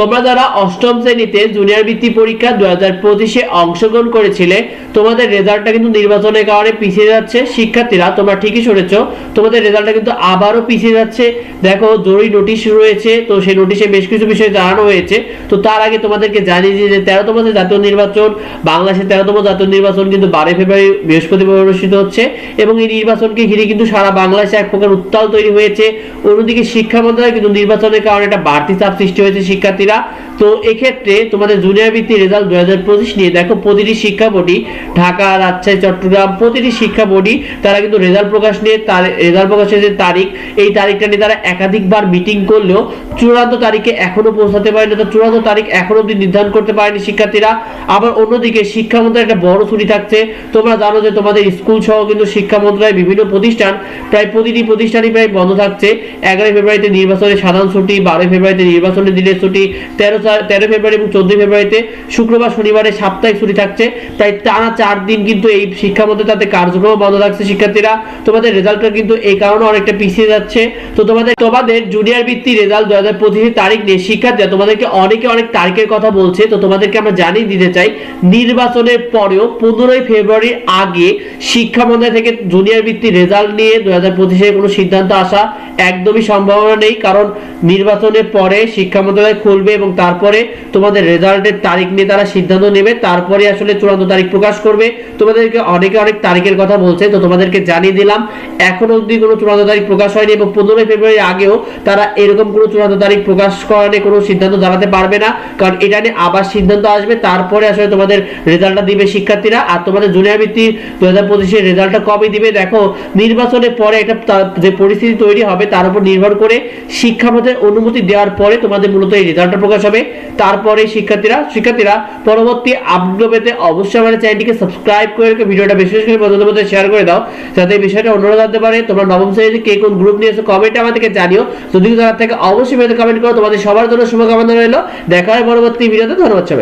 তোমরা যারা অষ্টম শ্রেণীতে জুনিয়র বৃত্তি পরীক্ষা দু হাজার পঁচিশে অংশগ্রহণ করেছিলে, তোমাদের রেজাল্টটা কিন্তু নির্বাচনের কারণে পিছিয়ে যাচ্ছে। শিক্ষার্থীরা, তোমরা ঠিকই শুনেছ, তোমাদের রেজাল্টটা কিন্তু আবারও পিছিয়ে যাচ্ছে। দেখো, জরুরি নোটিশ রয়েছে তো সেই নোটিশে বেশ কিছু বিষয় জানানো হয়েছে। তো তার আগে তোমাদেরকে জানিয়ে দিই যে তেরোতম জাতীয় নির্বাচন, বাংলাদেশের তেরোতম জাতীয় নির্বাচন কিন্তু বারোই ফেব্রুয়ারি বৃহস্পতিবার অনুষ্ঠিত হচ্ছে এবং এই নির্বাচনকে ঘিরে কিন্তু সারা বাংলাদেশে এক প্রকার উত্তাল তৈরি হয়েছে। অন্যদিকে শিক্ষা মন্ত্রণালয় কিন্তু নির্বাচনের কারণে একটা বাড়তি চাপ সৃষ্টি হয়েছে শিক্ষার্থীরা। vida তো এক্ষেত্রে তোমাদের জুনিয়র বৃত্তি রেজাল্ট দু হাজার পঁচিশ নিয়ে দেখো প্রতিটি শিক্ষা বোর্ডই ঢাকা, রাজশাহী, চট্টগ্রাম, প্রতিটি শিক্ষা বোর্ডই তারা কিন্তু রেজাল্ট প্রকাশ নিয়ে তার রেজাল্ট প্রকাশের যে তারিখ, এই তারিখটা নিয়ে তারা একাধিকবার মিটিং করলেও চূড়ান্ত তারিখে এখনও পৌঁছাতে পারেনি তো চূড়ান্ত তারিখ এখনও অব্দি নির্ধারণ করতে পারেনি শিক্ষার্থীরা। আবার অন্যদিকে শিক্ষা মন্ত্রণালয় একটা বড় ছুটি থাকছে। তোমরা জানো যে তোমাদের স্কুল সহ কিন্তু শিক্ষা মন্ত্রণালয় বিভিন্ন প্রতিষ্ঠান প্রায় প্রতিটি প্রতিষ্ঠানই প্রায় বন্ধ থাকছে। এগারোই ফেব্রুয়ারিতে নির্বাচনের সাধারণ ছুটি, বারোই ফেব্রুয়ারিতে নির্বাচনের দিনের ছুটি, তেরো তেরো ফেব্রুয়ারি এবং চোদ্দই ফেব্রুয়ারিতে শুক্রবার শনিবারে সাপ্তাহিক ছুটি থাকছে। প্রায় টানা চার দিন কিন্তু এই শিক্ষা মন্ত্রণালয় তাদের কার্যক্রম বন্ধ থাকছে শিক্ষার্থীরা। তোমাদের রেজাল্টটা কিন্তু এই কারণে অনেকটা পিছিয়ে যাচ্ছে। তো তোমাদের তোমাদের জুনিয়র বৃত্তি রেজাল্ট দু হাজার পঁচিশের তারিখ নিয়ে শিক্ষার্থীরা তোমাদেরকে অনেকে অনেক তারিখের কথা বলছে। তো তোমাদেরকে আমরা জানিয়ে দিতে চাই, নির্বাচনের পরেও পনেরোই ফেব্রুয়ারির আগে শিক্ষা মন্ত্রণালয় থেকে জুনিয়র বৃত্তি রেজাল্ট নিয়ে দু হাজার পঁচিশের কোনো সিদ্ধান্ত আসা একদমই সম্ভাবনা নেই। কারণ নির্বাচনের পরে শিক্ষা মন্ত্রণালয় খুলবে এবং তারপরে তোমাদের রেজাল্টের তারিখ নিয়ে তারা সিদ্ধান্ত নেবে, তারপরে আসলে চূড়ান্ত তারিখ প্রকাশ করবে। তোমাদেরকে অনেকে অনেক তারিখের কথা বলছে, তো তোমাদেরকে জানিয়ে দিলাম, এখনও অবধি কোনো চূড়ান্ত তারিখ প্রকাশ হয়নি এবং পনেরোই ফেব্রুয়ারির আগেও তারা এরকম কোনো চূড়ান্ত তারিখ প্রকাশ করা কোনো সিদ্ধান্ত জানাতে পারবে না, কারণ এটা নিয়ে আবার সিদ্ধান্ত আসবে। তারপরে আসলে তোমাদের রেজাল্টটা দিবে শিক্ষার্থীরা, আর তোমাদের জুনিয়র বৃত্তি দু হাজার পঁচিশের রেজাল্টটা কবে দিবে, দেখো, নির্বাচনের পরে একটা যে পরিস্থিতি তৈরি হবে, তার উপর নির্ভর করে শিক্ষামতের অনুমতি দেওয়ার পরে তোমাদের মূলত এই রেজাল্টটা প্রকাশ হবে। তারপরে শিক্ষার্থীরা শিক্ষার্থীরা পরবর্তী আপডেট পেতে অবশ্যই আমাদের চ্যানেলটিকে সাবস্ক্রাইব করে ভিডিওটা বেশি বেশি করে বন্ধুদের মধ্যে শেয়ার করে দাও, যাতে এই বিষয়টা অন্যরা জানতে পারে। তোমরা নবম শ্রেণীতে কে কোন গ্রুপ নিয়েছো কমেন্টে আমাদেরকে জানিও। যদি তারা থেকে, অবশ্যই কমেন্ট করো। তোমাদের সবার জন্য শুভকামনা রইল। দেখা হয় পরবর্তী ভিডিওতে ধন্যবাদ সবাই